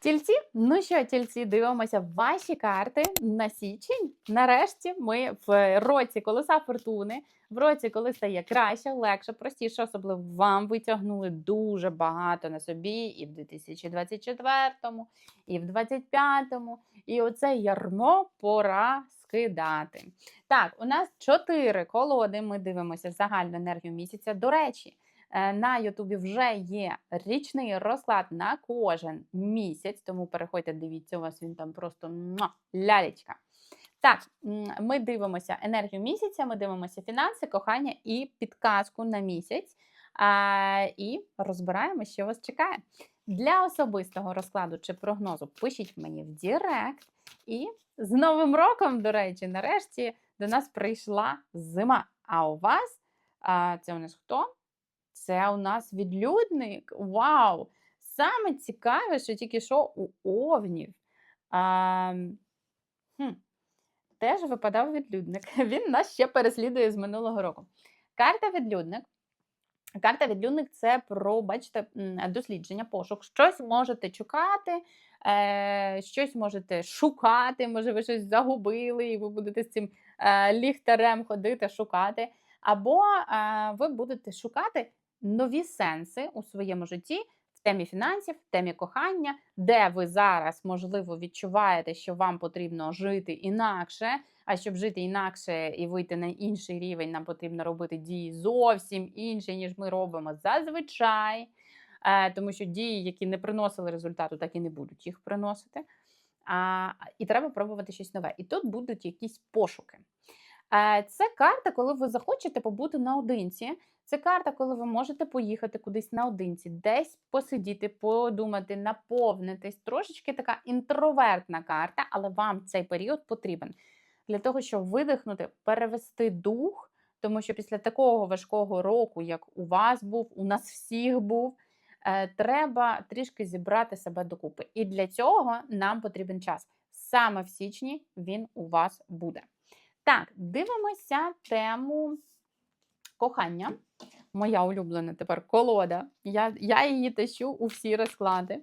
Тільці, ну що, тільці, дивимося ваші карти на січень. Нарешті ми в році колеса фортуни, в році, коли стає краще, легше, простіше, особливо вам витягнули дуже багато на собі і в 2024-му, і в 25-му. І оце ярмо пора скидати. Так, у нас чотири колоди. Ми дивимося загальну енергію місяця. До речі. Е, На Ютубі вже є річний розклад на кожен місяць, тому переходьте, дивіться, у вас він там просто лялечка. Так, ми дивимося енергію місяця, ми дивимося фінанси, кохання і підказку на місяць. А, і розбираємо, що вас чекає. Для особистого розкладу чи прогнозу пишіть мені в Дірект. І з Новим роком, до речі, нарешті до нас прийшла зима. А у вас а, це у нас хто? Це у нас відлюдник. Вау! Саме цікаве, що тільки що у овнів. А, хм, теж випадав відлюдник. Він нас ще переслідує з минулого року. Карта відлюдник. Карта відлюдник це про, бачите, дослідження, пошук. Щось можете шукати, е, щось можете шукати, може, ви щось загубили, і ви будете з цим е, ліхтарем ходити, шукати. Або е, ви будете шукати нові сенси у своєму житті в темі фінансів, в темі кохання, де ви зараз, можливо, відчуваєте, що вам потрібно жити інакше. А щоб жити інакше і вийти на інший рівень, нам потрібно робити дії зовсім інші, ніж ми робимо зазвичай. Е, тому що дії, які не приносили результату, так і не будуть їх приносити. І треба пробувати щось нове. І тут будуть якісь пошуки. Е, Це карта, коли ви захочете побути наодинці. Це карта, коли ви можете поїхати кудись наодинці, десь посидіти, подумати, наповнитись. Трошечки така інтровертна карта, але вам цей період потрібен для того, щоб видихнути, перевести дух, тому що після такого важкого року, як у вас був, у нас всіх був, е, треба трішки зібрати себе докупи. І для цього нам потрібен час. Саме в січні він у вас буде. Так, дивимося тему кохання. Моя улюблена тепер колода. Я, я її тащу у всі розклади.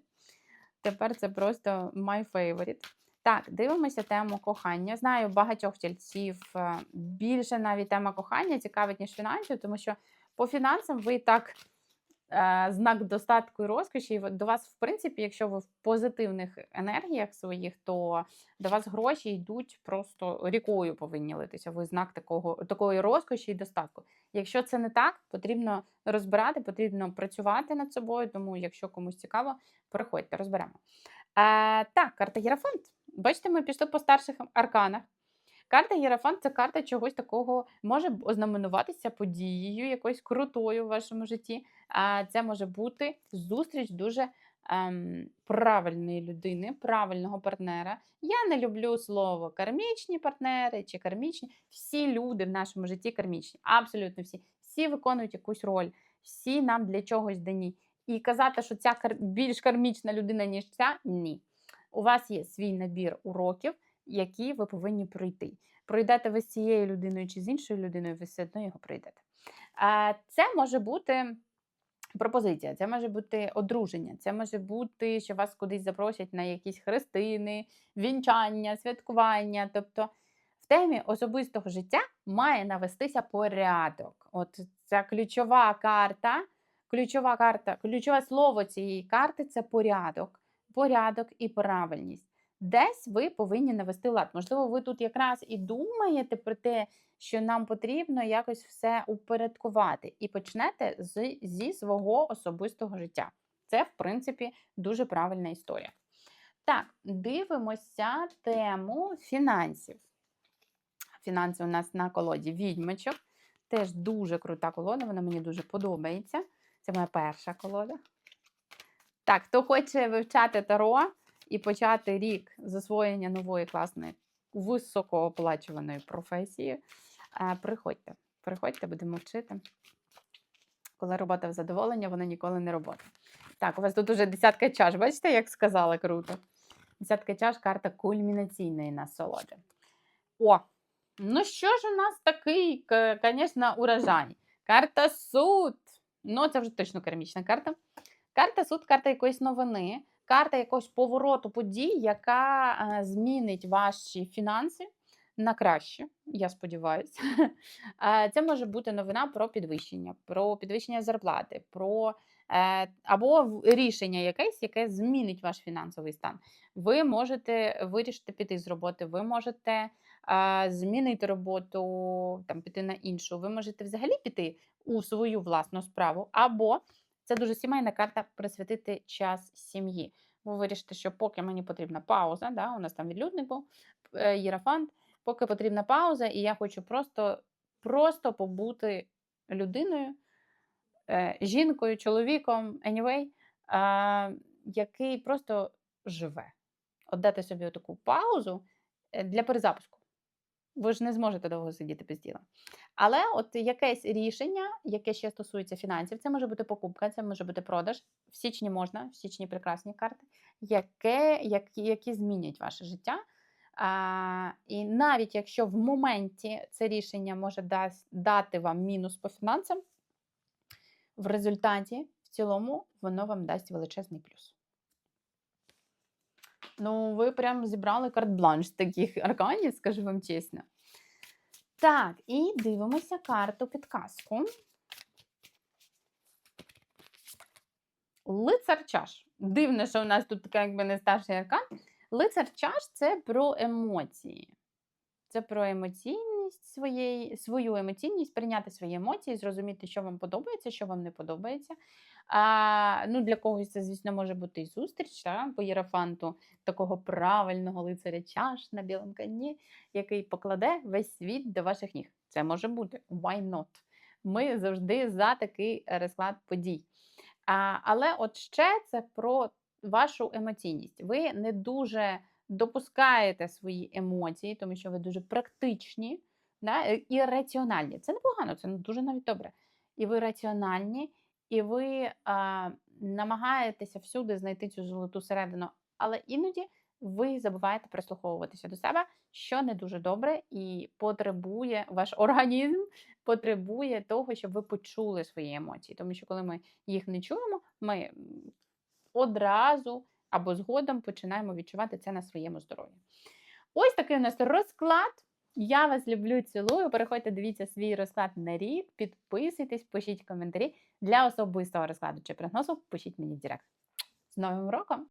Тепер це просто my favorite. Так, дивимося тему кохання. Знаю багатьох тільців е, більше навіть тема кохання цікавить, ніж фінансів, тому що по фінансам ви так знак достатку і розкоші. І до вас, в принципі, якщо ви в позитивних енергіях своїх, то до вас гроші йдуть просто рікою повинні литися. Ви знак такого, такої розкоші і достатку. Якщо це не так, потрібно розбирати, потрібно працювати над собою. Тому, якщо комусь цікаво, переходьте, розберемо. Е, так, карта Єрафант. Бачите, ми пішли по старших арканах. Карта Єрафант це карта чогось такого, може ознаменуватися подією якоюсь крутою в вашому житті. А це може бути зустріч дуже ем, правильної людини, правильного партнера. Я не люблю слово кармічні партнери чи кармічні. Всі люди в нашому житті кармічні. Абсолютно всі. Всі виконують якусь роль, всі нам для чогось дані. І казати, що ця більш кармічна людина, ніж ця, ні. У вас є свій набір уроків, які ви повинні пройти. Пройдете ви з цією людиною чи з іншою людиною, ви все одно його пройдете. Це може бути пропозиція, це може бути одруження, це може бути, що вас кудись запросять на якісь хрестини, вінчання, святкування. Тобто в темі особистого життя має навестися порядок. От ця ключова карта, ключова карта, ключове слово цієї карти це порядок. Порядок і правильність. Десь ви повинні навести лад. Можливо, ви тут якраз і думаєте про те, що нам потрібно якось все упорядкувати, і почнете з, зі свого особистого життя. Це, в принципі, дуже правильна історія. Так, дивимося тему фінансів. Фінанси у нас на колоді відьмачок. Теж дуже крута колода, вона мені дуже подобається. Це моя перша колода. Так, хто хоче вивчати таро і почати рік засвоєння нової класної високооплачуваної професії, е, приходьте. Приходьте, будемо вчити. Коли робота в задоволення, вона ніколи не робота. Так, у вас тут уже десятка чаш. Бачите, як сказала круто? Десятка чаш карта кульмінаційної насолоди. О! Ну що ж у нас такий, звісно, урожай? Карта суд. Ну, це вже точно кармічна карта. Карта суд, карта якоїсь новини. Карта якогось повороту подій, яка е, змінить ваші фінанси на краще, я сподіваюся. Е, Це може бути новина про підвищення, про підвищення зарплати, про е, або рішення якесь, яке змінить ваш фінансовий стан. Ви можете вирішити піти з роботи, ви можете змінити роботу, там піти на іншу. Ви можете взагалі піти у свою власну справу, або це дуже сімейна карта присвятити час сім'ї. Ви вирішите, що поки мені потрібна пауза, да, у нас там відлюдник був, е, єрафант, поки потрібна пауза, і я хочу просто, просто побути людиною, е, жінкою, чоловіком, anyway, який просто живе. От дати собі таку паузу е, для перезапуску. Ви ж не зможете довго сидіти без діла. Але от якесь рішення, яке ще стосується фінансів, це може бути покупка, це може бути продаж. В січні можна, в січні прекрасні карти, яке, які, які змінять ваше життя. А, і навіть якщо в моменті це рішення може дас- дати вам мінус по фінансам, в результаті, в цілому, воно вам дасть величезний плюс. Ну, ви прям зібрали карт-бланш таких арканів, скажу вам чесно. Так, і дивимося карту підказку. Лицар чаш. Дивно, що у нас тут така якби не старший аркан. Лицар чаш це про емоції. Це про емоційність своєї, свою емоційність, прийняти свої емоції, зрозуміти, що вам подобається, що вам не подобається. А, ну, Для когось це, звісно, може бути і зустріч та, по єрафанту такого правильного лицаря чаш на білому коні, який покладе весь світ до ваших ніг. Це може бути. Why not? Ми завжди за такий розклад подій. А, але от ще це про вашу емоційність. Ви не дуже допускаєте свої емоції, тому що ви дуже практичні да, і раціональні. Це непогано, це дуже навіть добре. І ви раціональні, і ви а, намагаєтеся всюди знайти цю золоту середину, але іноді ви забуваєте прислуховуватися до себе, що не дуже добре, і потребує ваш організм потребує того, щоб ви почули свої емоції. Тому що коли ми їх не чуємо, ми одразу або згодом починаємо відчувати це на своєму здоров'ї. Ось такий у нас розклад. Я вас люблю, цілую. Переходьте, дивіться свій розклад на рік, підписуйтесь, пишіть коментарі. Для особистого розкладу чи прогнозу пишіть мені в Директ. З Новим роком!